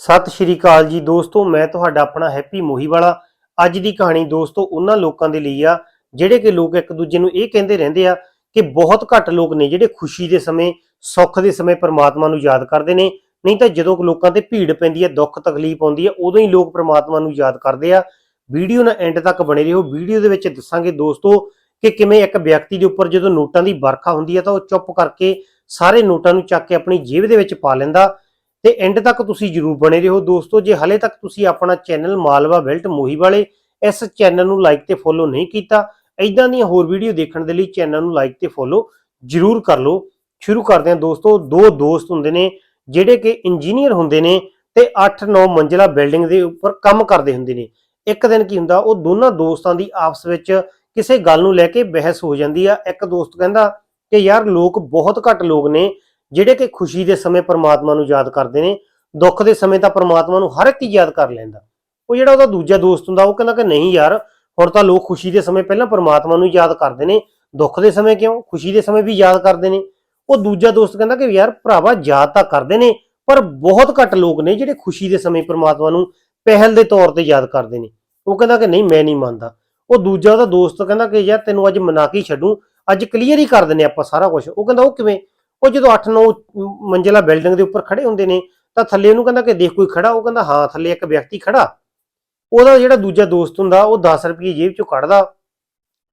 ਸਤਿ ਸ਼੍ਰੀ ਅਕਾਲ ਜੀ ਦੋਸਤੋ, ਮੈਂ ਤੁਹਾਡਾ ਆਪਣਾ ਹੈਪੀ ਮੋਹੀ ਵਾਲਾ ਅੱਜ ਦੀ ਕਹਾਣੀ ਦੋਸਤੋ ਉਹਨਾਂ ਲੋਕਾਂ ਦੇ ਲਈ ਆ, ਜਿਹੜੇ ਕਿ ਲੋਕ ਇੱਕ ਦੂਜੇ ਨੂੰ ਇਹ ਕਹਿੰਦੇ ਰਹਿੰਦੇ ਆ ਕਿ ਬਹੁਤ ਘੱਟ ਲੋਕ ਨੇ ਜਿਹੜੇ ਖੁਸ਼ੀ ਦੇ ਸਮੇਂ, ਸੁੱਖ ਦੇ ਸਮੇਂ ਪਰਮਾਤਮਾ ਨੂੰ ਯਾਦ ਕਰਦੇ ਨੇ। ਨਹੀਂ ਤਾਂ ਜਦੋਂ ਲੋਕਾਂ ਤੇ ਭੀੜ ਪੈਂਦੀ ਹੈ ਦੁੱਖ, ਤਕਲੀਫ ਆਉਂਦੀ ਹੈ ਉਦੋਂ ਹੀ ਲੋਕ ਪਰਮਾਤਮਾ ਨੂੰ ਯਾਦ ਕਰਦੇ ਆ। ਵੀਡੀਓ ਨਾਲ ਐਂਡ ਤੱਕ ਬਣੇ ਰਹੋ। ਵੀਡੀਓ ਦੇ ਵਿੱਚ ਦੱਸਾਂਗੇ ਦੋਸਤੋ ਕਿ ਕਿਵੇਂ ਇੱਕ ਵਿਅਕਤੀ ਦੇ ਉੱਪਰ ਜਦੋਂ ਨੋਟਾਂ ਦੀ ਵਰਖਾ ਹੁੰਦੀ ਹੈ ਤਾਂ ਉਹ ਚੁੱਪ ਕਰਕੇ ਸਾਰੇ ਨੋਟਾਂ ਨੂੰ ਚੱਕ ਕੇ ਆਪਣੀ ਜੇਬ ਦੇ ਵਿੱਚ ਪਾ ਲੈਂਦਾ। ਤੇ ਐਂਡ ਤੱਕ ਤੁਸੀਂ ਜਰੂਰ ਬਣੇ ਰਹੋ। ਦੋਸਤੋ, ਜੇ ਹਲੇ ਤੱਕ ਤੁਸੀਂ ਆਪਣਾ ਚੈਨਲ ਮਾਲਵਾ ਬੈਲਟ ਮੋਹੀ ਵਾਲੇ ਇਸ ਚੈਨਲ ਨੂੰ ਲਾਈਕ ਤੇ ਫੋਲੋ ਨਹੀਂ ਕੀਤਾ ਐਦਾਂ ਦੀਆਂ ਹੋਰ ਵੀਡੀਓ ਦੇਖਣ ਦੇ ਲਈ ਚੈਨਲ ਨੂੰ ਲਾਈਕ ਤੇ ਫੋਲੋ ਜਰੂਰ ਕਰ ਲਓ। ਸ਼ੁਰੂ ਕਰਦੇ ਹਾਂ ਦੋਸਤੋ, ਦੋ ਦੋਸਤ ਹੁੰਦੇ ਨੇ, ਜਿਹੜੇ ਕਿ ਇੰਜੀਨੀਅਰ ਹੁੰਦੇ ਨੇ ਤੇ 8-9 ਮੰਜ਼ਲਾ ਬਿਲਡਿੰਗ ਦੇ ਉੱਪਰ ਕੰਮ ਕਰਦੇ ਹੁੰਦੇ ਨੇ। ਇੱਕ ਦਿਨ ਕੀ ਹੁੰਦਾ, ਉਹ ਦੋਨਾਂ ਦੋਸਤਾਂ ਦੀ ਆਪਸ ਵਿੱਚ ਕਿਸੇ ਗੱਲ ਨੂੰ ਲੈ ਕੇ ਬਹਿਸ ਹੋ ਜਾਂਦੀ ਆ। ਇੱਕ ਦੋਸਤ ਕਹਿੰਦਾ ਕਿ ਯਾਰ, ਲੋਕ ਬਹੁਤ ਘੱਟ ਲੋਕ ਨੇ ਜਿਹੜੇ ਕਿ ਖੁਸ਼ੀ ਦੇ ਸਮੇਂ ਪਰਮਾਤਮਾ ਨੂੰ ਯਾਦ ਕਰਦੇ ਨੇ, ਦੁੱਖ ਦੇ ਸਮੇਂ ਤਾਂ ਪਰਮਾਤਮਾ ਨੂੰ ਹਰ ਇੱਕ ਹੀ ਯਾਦ ਕਰ ਲੈਂਦਾ। ਉਹ ਜਿਹੜਾ ਉਹਦਾ ਦੂਜਾ ਦੋਸਤ ਹੁੰਦਾ, ਉਹ ਕਹਿੰਦਾ ਕਿ ਨਹੀਂ ਯਾਰ, ਹੁਣ ਤਾਂ ਲੋਕ ਖੁਸ਼ੀ ਦੇ ਸਮੇਂ ਪਹਿਲਾਂ ਪਰਮਾਤਮਾ ਨੂੰ ਯਾਦ ਕਰਦੇ ਨੇ, ਦੁੱਖ ਦੇ ਸਮੇਂ ਕਿਉਂ? ਖੁਸ਼ੀ ਦੇ ਸਮੇਂ ਵੀ ਯਾਦ ਕਰਦੇ ਨੇ। ਉਹ ਦੂਜਾ ਦੋਸਤ ਕਹਿੰਦਾ ਕਿ ਯਾਰ ਭਰਾਵਾ ਯਾਦ ਤਾਂ ਕਰਦੇ ਨੇ, ਪਰ ਬਹੁਤ ਘੱਟ ਲੋਕ ਨੇ ਜਿਹੜੇ ਖੁਸ਼ੀ ਦੇ ਸਮੇਂ ਪਰਮਾਤਮਾ ਨੂੰ ਪਹਿਲ ਦੇ ਤੌਰ ਤੇ ਯਾਦ ਕਰਦੇ ਨੇ। ਉਹ ਕਹਿੰਦਾ ਕਿ ਨਹੀਂ, ਮੈਂ ਨਹੀਂ ਮੰਨਦਾ। ਉਹ ਦੂਜਾ ਉਹਦਾ ਦੋਸਤ ਕਹਿੰਦਾ ਕਿ ਯਾਰ ਤੈਨੂੰ ਅੱਜ ਮਨਾ ਕੇ ਛੱਡੂ, ਅੱਜ ਕਲੀਅਰ ਹੀ ਕਰ ਦਿੰਨੇ ਆਪਾਂ ਸਾਰਾ ਕੁਝ ਉਹ ਕਹਿੰਦਾ ਉਹ ਕਿਵੇਂ? ਉਹ ਜਦੋਂ 8-9 ਮੰਜ਼ਿਲਾ ਬਿਲਡਿੰਗ ਦੇ ਉੱਪਰ ਖੜੇ ਹੁੰਦੇ ਨੇ, ਤਾਂ ਥੱਲੇ ਉਹਨੂੰ ਕਹਿੰਦਾ ਕਿ ਦੇਖ ਕੋਈ ਖੜਾ, ਉਹ ਕਹਿੰਦਾ ਹਾਂ, ਥੱਲੇ ਇੱਕ ਵਿਅਕਤੀ ਖੜਾ। ਉਹਦਾ ਜਿਹੜਾ ਦੂਜਾ ਦੋਸਤ ਹੁੰਦਾ, ਉਹ 10 ਰੁਪਏ ਜੇਬ ਚੋਂ ਕੱਢਦਾ,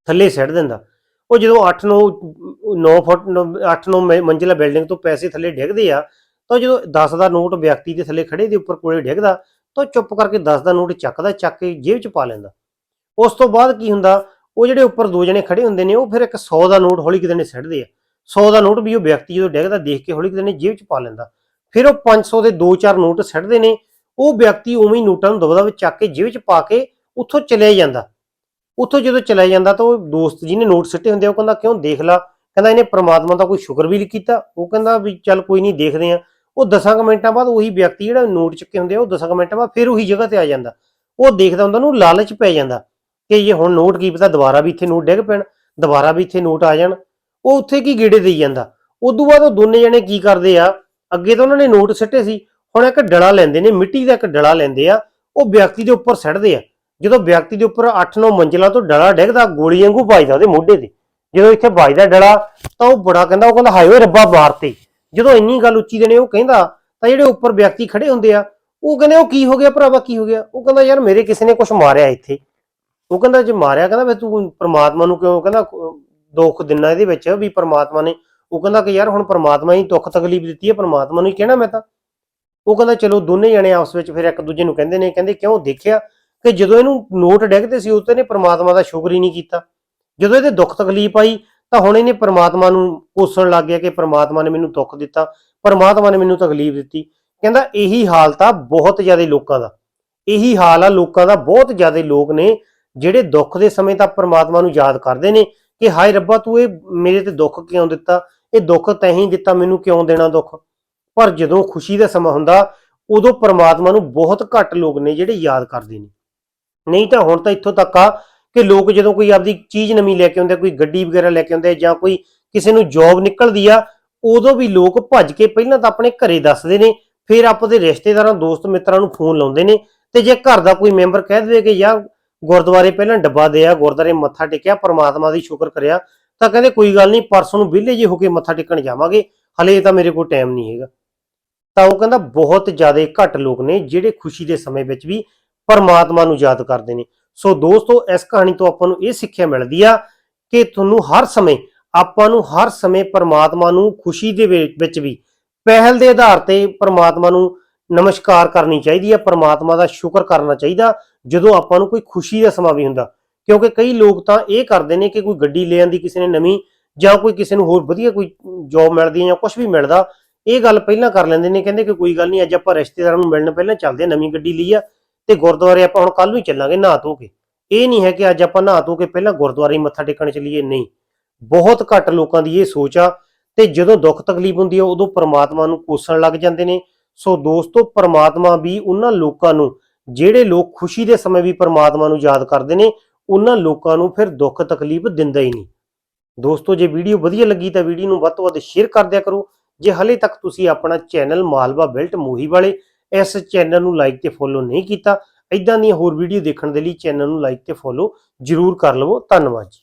ਥੱਲੇ ਸਿੱਟ ਦਿੰਦਾ। ਉਹ ਜਦੋਂ 8-9 9 ਫੁੱਟ 8-9 ਮੰਜ਼ਿਲਾ ਬਿਲਡਿੰਗ ਤੋਂ ਪੈਸੇ ਥੱਲੇ ਡਿੱਗਦੇ ਆ, ਤਾਂ ਜਦੋਂ 10 ਦਾ ਨੋਟ ਵਿਅਕਤੀ ਦੇ ਥੱਲੇ ਖੜੇ ਦੇ ਉੱਪਰ ਕੋਲੇ ਡਿੱਗਦਾ, ਤਾਂ ਉਹ ਚੁੱਪ ਕਰਕੇ 10 ਦਾ ਨੋਟ ਚੱਕਦਾ, ਚੱਕ ਕੇ ਜੇਬ 'ਚ ਪਾ ਲੈਂਦਾ। ਉਸ ਤੋਂ ਬਾਅਦ ਕੀ ਹੁੰਦਾ, ਉਹ ਜਿਹੜੇ ਉੱਪਰ ਦੋ ਜਣੇ ਖੜੇ ਹੁੰਦੇ ਨੇ, ਉਹ ਫਿਰ ਇੱਕ 100 ਦਾ ਨੋਟ ਹੌਲੀ ਕਿਤੇ ਨੇ ਸਿੱਟਦੇ ਆ। 100 ਦਾ ਨੋਟ ਵੀ ਉਹ ਵਿਅਕਤੀ ਜਦੋਂ ਡਿੱਗਦਾ ਦੇਖ ਕੇ ਹੌਲੀ ਕਿਤੇ ਨੇ ਜੇਬ 'ਚ ਪਾ ਲੈਂਦਾ। ਫਿਰ ਉਹ 500 ਦੇ 2-4 ਨੋਟ ਸੱਟਦੇ ਨੇ ਉਹ ਵਿਅਕਤੀ ਉਵੇਂ ਹੀ ਨੋਟਾਂ ਨੂੰ ਦਬਦਾ ਵਿੱਚ ਚੱਕ ਕੇ ਜੇਬ 'ਚ ਪਾ ਕੇ ਉੱਥੋਂ ਚਲਿਆ ਜਾਂਦਾ। ਉੱਥੋਂ ਜਦੋਂ ਚਲਿਆ ਜਾਂਦਾ ਤਾਂ ਉਹ ਦੋਸਤ ਜਿਹਨੇ ਨੋਟ ਸਿੱਟੇ ਹੁੰਦੇ ਆ, ਉਹ ਕਹਿੰਦਾ ਕਿਉਂ ਦੇਖ ਲਾ? ਕਹਿੰਦਾ ਇਹਨੇ ਪ੍ਰਮਾਤਮਾ ਦਾ ਕੋਈ ਸ਼ੁਕਰ ਵੀ ਨਹੀਂ ਕੀਤਾ। ਉਹ ਕਹਿੰਦਾ ਵੀ ਚੱਲ ਕੋਈ ਨਹੀਂ ਦੇਖਦੇ ਆ। ਉਹ 10 ਮਿੰਟਾਂ ਬਾਅਦ ਉਹੀ ਵਿਅਕਤੀ ਜਿਹੜਾ ਨੋਟ ਚੱਕੇ ਹੁੰਦੇ ਆ ਉਹ 10 ਮਿੰਟਾਂ ਬਾਅਦ ਫਿਰ ਉਹੀ ਜਗ੍ਹਾ ਤੇ ਆ ਜਾਂਦਾ। ਉਹ ਦੇਖਦਾ ਹੁੰਦਾ ਨੂੰ ਲਾਲਚ ਪੈ ਜਾਂਦਾ ਕਿ ਇਹ ਹੁਣ ਨੋਟ ਕੀ ਪਤਾ ਦੁਬਾਰਾ ਵੀ ਇੱਥੇ ਨੋਟ ਡਿੱਗ ਪੈਣ ਦੁਬਾਰਾ ਵੀ ਇੱਥੇ ਨੋਟ ਆ ਜਾਣ। ਉਹ ਉੱਥੇ ਕੀ ਗੇੜੇ ਦੇਈ ਜਾਂਦਾ? ਉਦੋਂ ਬਾਅਦ ਉਹ ਦੋਨੇ ਜਣੇ ਕੀ ਕਰਦੇ ਆ? ਅੱਗੇ ਤਾਂ ਉਹਨਾਂ ਨੇ ਨੋਟ ਸਿੱਟੇ ਸੀ, ਹੁਣ ਇੱਕ ਡਲਾ ਲੈਂਦੇ ਨੇ, ਮਿੱਟੀ ਦਾ ਇੱਕ ਡਲਾ ਲੈਂਦੇ ਆ, ਉਹ ਵਿਅਕਤੀ ਦੇ ਉੱਪਰ ਸਿੱਟਦੇ ਆ। ਜਦੋਂ ਵਿਅਕਤੀ ਦੇ ਉੱਪਰ 8-9 ਮੰਜ਼ਿਲਾਂ ਤੋਂ ਡਲਾ ਡਿੱਗਦਾ, ਗੋਲੀ ਵਾਂਗੂ ਵੱਜਦਾ ਉਹਦੇ ਮੋਢੇ ਤੇ। ਜਦੋਂ ਇੱਥੇ ਵੱਜਦਾ ਡਲਾ, ਤਾਂ ਉਹ ਬੜਾ ਕਹਿੰਦਾ, ਉਹ ਕਹਿੰਦਾ, ਹਾਏ ਓਏ ਰੱਬਾ ਮਾਰਤੇ ਜਦੋਂ ਇੰਨੀ ਗੱਲ ਉੱਚੀ ਦੇਣੇ ਉਹ ਕਹਿੰਦਾ, ਤਾਂ ਜਿਹੜੇ ਉੱਪਰ ਵਿਅਕਤੀ ਖੜੇ ਹੁੰਦੇ ਆ, ਉਹ ਕਹਿੰਦੇ, ਉਹ ਕੀ ਹੋ ਗਿਆ ਭਰਾਵਾ, ਕੀ ਹੋ ਗਿਆ? ਉਹ ਕਹਿੰਦਾ, ਯਾਰ ਮੇਰੇ ਕਿਸੇ ਨੇ ਕੁਝ ਮਾਰਿਆ ਇੱਥੇ। ਉਹ ਕਹਿੰਦਾ, ਜੇ ਮਾਰਿਆ, ਕਹਿੰਦਾ ਵੀ ਤੂੰ ਪ੍ਰਮਾਤਮਾ ਨੂੰ ਕਿਉਂ? ਕਹਿੰਦਾ ਦੁੱਖ ਦਿਨਾਂ ਇਹਦੇ ਵਿੱਚ ਵੀ ਪ੍ਰਮਾਤਮਾ ਨੇ, ਉਹ ਕਹਿੰਦਾ ਕਿ ਯਾਰ ਹੁਣ ਪ੍ਰਮਾਤਮਾ ਹੀ ਦੁੱਖ ਤਕਲੀਫ ਦਿੱਤੀ ਹੈ, ਪ੍ਰਮਾਤਮਾ ਨੂੰ ਹੀ ਕਹਿਣਾ ਮੈਂ ਤਾਂ। ਉਹ ਕਹਿੰਦਾ ਚਲੋ ਦੋਨੇ ਜਣੇ ਆਪਸ ਵਿੱਚ ਫਿਰ ਇੱਕ ਦੂਜੇ ਨੂੰ ਕਹਿੰਦੇ ਨੇ, ਕਹਿੰਦੇ ਕਿਉਂ ਦੇਖਿਆ ਕਿ ਜਦੋਂ ਇਹਨੂੰ ਨੋਟ ਡਿੱਗਦੇ ਸੀ, ਉਸ ਤੇ ਨੇ ਪ੍ਰਮਾਤਮਾ ਦਾ ਸ਼ੁਕਰ ਹੀ ਨਹੀਂ ਕੀਤਾ। ਜਦੋਂ ਇਹਦੇ ਦੁੱਖ ਤਕਲੀਫ ਆਈ, ਤਾਂ ਹੁਣ ਇਹਨੇ ਪ੍ਰਮਾਤਮਾ ਨੂੰ ਕੋਸਣ ਲੱਗ ਗਿਆ ਕਿ ਪ੍ਰਮਾਤਮਾ ਨੇ ਮੈਨੂੰ ਦੁੱਖ ਦਿੱਤਾ, ਪ੍ਰਮਾਤਮਾ ਨੇ ਮੈਨੂੰ ਤਕਲੀਫ ਦਿੱਤੀ। ਕਹਿੰਦਾ ਇਹੀ ਹਾਲ ਤਾਂ ਬਹੁਤ ਜ਼ਿਆਦਾ ਲੋਕਾਂ ਦਾ, ਇਹੀ ਹਾਲ ਆ ਲੋਕਾਂ ਦਾ, ਬਹੁਤ ਜ਼ਿਆਦਾ ਲੋਕ ਨੇ ਜਿਹੜੇ ਦੁੱਖ ਦੇ ਸਮੇਂ ਤਾਂ ਪ੍ਰਮਾਤਮਾ ਨੂੰ ਯਾਦ ਕਰਦੇ ਨੇ ਕਿ ਹਾਏ ਰੱਬਾ ਤੂੰ ਇਹ ਮੇਰੇ ਤੇ ਦੁੱਖ ਕਿਉਂ ਦਿੱਤਾ? ਇਹ ਦੁੱਖ ਤੈਂ ਹੀ ਦਿੱਤਾ, ਮੈਨੂੰ ਕਿਉਂ ਦੇਣਾ ਦੁੱਖ? ਪਰ ਜਦੋਂ ਖੁਸ਼ੀ ਦਾ ਸਮਾਂ ਹੁੰਦਾ, ਉਦੋਂ ਪ੍ਰਮਾਤਮਾ ਨੂੰ ਬਹੁਤ ਘੱਟ ਲੋਕ ਨੇ ਜਿਹੜੇ ਯਾਦ ਕਰਦੇ ਨੇ। ਨਹੀਂ ਤਾਂ ਹੁਣ ਤਾਂ ਇੱਥੋਂ ਤੱਕ ਆ ਕਿ ਲੋਕ ਜਦੋਂ ਕੋਈ ਆਪਦੀ ਚੀਜ਼ ਨਵੀਂ ਲੈ ਕੇ ਆਉਂਦੇ ਕੋਈ ਗੱਡੀ ਵਗੈਰਾ ਲੈ ਕੇ ਆਉਂਦੇ ਜਾਂ ਕੋਈ ਕਿਸੇ ਨੂੰ ਜੌਬ ਨਿਕਲਦੀ ਆ, ਉਦੋਂ ਵੀ ਲੋਕ ਭੱਜ ਕੇ ਪਹਿਲਾਂ ਤਾਂ ਆਪਣੇ ਘਰੇ ਦੱਸਦੇ ਨੇ, ਫਿਰ ਆਪਦੇ ਰਿਸ਼ਤੇਦਾਰਾਂ, ਦੋਸਤ ਮਿੱਤਰਾਂ ਨੂੰ ਫੋਨ ਲਾਉਂਦੇ ਨੇ ਤੇ ਜੇ ਘਰ ਦਾ ਕੋਈ ਮੈਂਬਰ ਕਹਿ ਦੇਵੇ ਕਿ ਯਾਰ ਗੁਰਦੁਆਰੇ ਪਹਿਲਾਂ ਡੱਬਾ ਦਿਆ ਗੁਰਦੁਆਰੇ ਮੱਥਾ ਟੇਕਿਆ, ਪਰਮਾਤਮਾ ਦੀ ਸ਼ੁਕਰ ਕਰਿਆ। ਤਾਂ ਕਹਿੰਦੇ ਕੋਈ ਗੱਲ ਨਹੀਂ, ਪਰਸੋਂ ਨੂੰ ਵਿਹਲੇ ਜੇ ਹੋ ਕੇ ਮੱਥਾ ਟੇਕਣ ਜਾਵਾਂਗੇ। ਹਲੇ ਤਾਂ ਮੇਰੇ ਕੋਲ ਟਾਈਮ ਨਹੀਂ ਹੈਗਾ। ਤਾਂ ਉਹ ਕਹਿੰਦਾ ਬਹੁਤ ਜ਼ਿਆਦਾ ਘੱਟ ਲੋਕ ਨੇ ਜਿਹੜੇ ਖੁਸ਼ੀ ਦੇ ਸਮੇਂ ਵਿੱਚ ਵੀ ਪਰਮਾਤਮਾ ਨੂੰ ਯਾਦ ਕਰਦੇ ਨੇ। ਸੋ ਦੋਸਤੋ, ਇਸ ਕਹਾਣੀ ਤੋਂ ਆਪਾਂ ਨੂੰ ਇਹ ਸਿੱਖਿਆ ਮਿਲਦੀ ਆ ਕਿ ਤੁਹਾਨੂੰ ਹਰ ਸਮੇਂ, ਆਪਾਂ ਨੂੰ ਹਰ ਸਮੇਂ ਪਰਮਾਤਮਾ ਨੂੰ ਖੁਸ਼ੀ ਦੇ ਵਿੱਚ ਵੀ ਪਹਿਲ ਦੇ ਆਧਾਰ ਤੇ ਪਰਮਾਤਮਾ ਨੂੰ ਨਮਸਕਾਰ ਕਰਨੀ ਚਾਹੀਦੀ ਹੈ ਪਰਮਾਤਮਾ ਦਾ ਸ਼ੁਕਰ ਕਰਨਾ ਚਾਹੀਦਾ। ਜਦੋਂ ਆਪਾਂ ਨੂੰ ਕੋਈ ਖੁਸ਼ੀ ਦਾ ਸਮਾਂ ਵੀ ਹੁੰਦਾ, ਕਿਉਂਕਿ ਕਈ ਲੋਕ ਤਾਂ ਇਹ ਕਰਦੇ ਨੇ ਕਿ ਕੋਈ ਗੱਡੀ ਲੈ ਆਂਦੀ ਕਿਸੇ ਨੇ ਨਵੀਂ ਜਾਂ ਕੋਈ ਕਿਸੇ ਨੂੰ ਹੋਰ ਵਧੀਆ ਕੋਈ ਜੌਬ ਮਿਲਦੀ ਹੈ ਜਾਂ ਕੁਝ ਵੀ ਮਿਲਦਾ, ਇਹ ਗੱਲ ਪਹਿਲਾਂ ਕਰ ਲੈਂਦੇ ਨੇ, ਕਹਿੰਦੇ ਕਿ ਕੋਈ ਗੱਲ ਨਹੀਂ, ਅੱਜ ਆਪਾਂ ਰਿਸ਼ਤੇਦਾਰਾਂ ਨੂੰ ਮਿਲਣ ਪਹਿਲਾਂ ਚੱਲਦੇ ਨਵੀਂ ਗੱਡੀ ਲਈ ਆ ਤੇ ਗੁਰਦੁਆਰੇ ਆਪਾਂ ਹੁਣ ਕੱਲ ਨੂੰ ਚੱਲਾਂਗੇ, ਨਹਾ ਧੋ ਕੇ। ਇਹ ਨਹੀਂ ਹੈ ਕਿ ਅੱਜ ਆਪਾਂ ਨਹਾ ਧੋ ਕੇ ਪਹਿਲਾਂ ਗੁਰਦੁਆਰੇ ਮੱਥਾ ਟੇਕਣ ਚੱਲੀਏ, ਨਹੀਂ। ਬਹੁਤ ਘੱਟ ਲੋਕਾਂ ਦੀ ਇਹ ਸੋਚ ਆ ਤੇ ਜਦੋਂ ਦੁੱਖ ਤਕਲੀਫ ਹੁੰਦੀ ਹੈ ਉਦੋਂ ਪ੍ਰਮਾਤਮਾ ਨੂੰ ਕੋਸਣ ਲੱਗ ਜਾਂਦੇ ਨੇ। ਸੋ ਦੋਸਤੋ, ਪ੍ਰਮਾਤਮਾ ਵੀ ਉਹਨਾਂ ਲੋਕਾਂ ਨੂੰ ਜਿਹੜੇ ਲੋਕ ਖੁਸ਼ੀ ਦੇ ਸਮੇਂ ਵੀ ਪਰਮਾਤਮਾ ਨੂੰ ਯਾਦ ਕਰਦੇ ਨੇ, ਉਹਨਾਂ ਲੋਕਾਂ ਨੂੰ ਫਿਰ ਦੁੱਖ ਤਕਲੀਫ ਦਿੰਦਾ ਹੀ ਨਹੀਂ। ਦੋਸਤੋ, ਜੇ ਵੀਡੀਓ ਵਧੀਆ ਲੱਗੀ ਤਾਂ ਵੀਡੀਓ ਨੂੰ ਵੱਧ ਤੋਂ ਵੱਧ ਸ਼ੇਅਰ ਕਰ ਦਿਆ ਕਰੋ। ਜੇ ਹਲੇ ਤੱਕ ਤੁਸੀਂ ਆਪਣਾ ਚੈਨਲ ਮਾਲਵਾ ਬਿਲਟ ਮੋਹੀ ਵਾਲੇ ਇਸ ਚੈਨਲ ਨੂੰ ਲਾਈਕ ਤੇ ਫੋਲੋ ਨਹੀਂ ਕੀਤਾ ਇਦਾਂ ਦੀਆਂ ਹੋਰ ਵੀਡੀਓ ਦੇਖਣ ਦੇ ਲਈ ਚੈਨਲ ਨੂੰ ਲਾਈਕ ਤੇ ਫੋਲੋ ਜਰੂਰ ਕਰ ਲਵੋ। ਧੰਨਵਾਦ ਜੀ।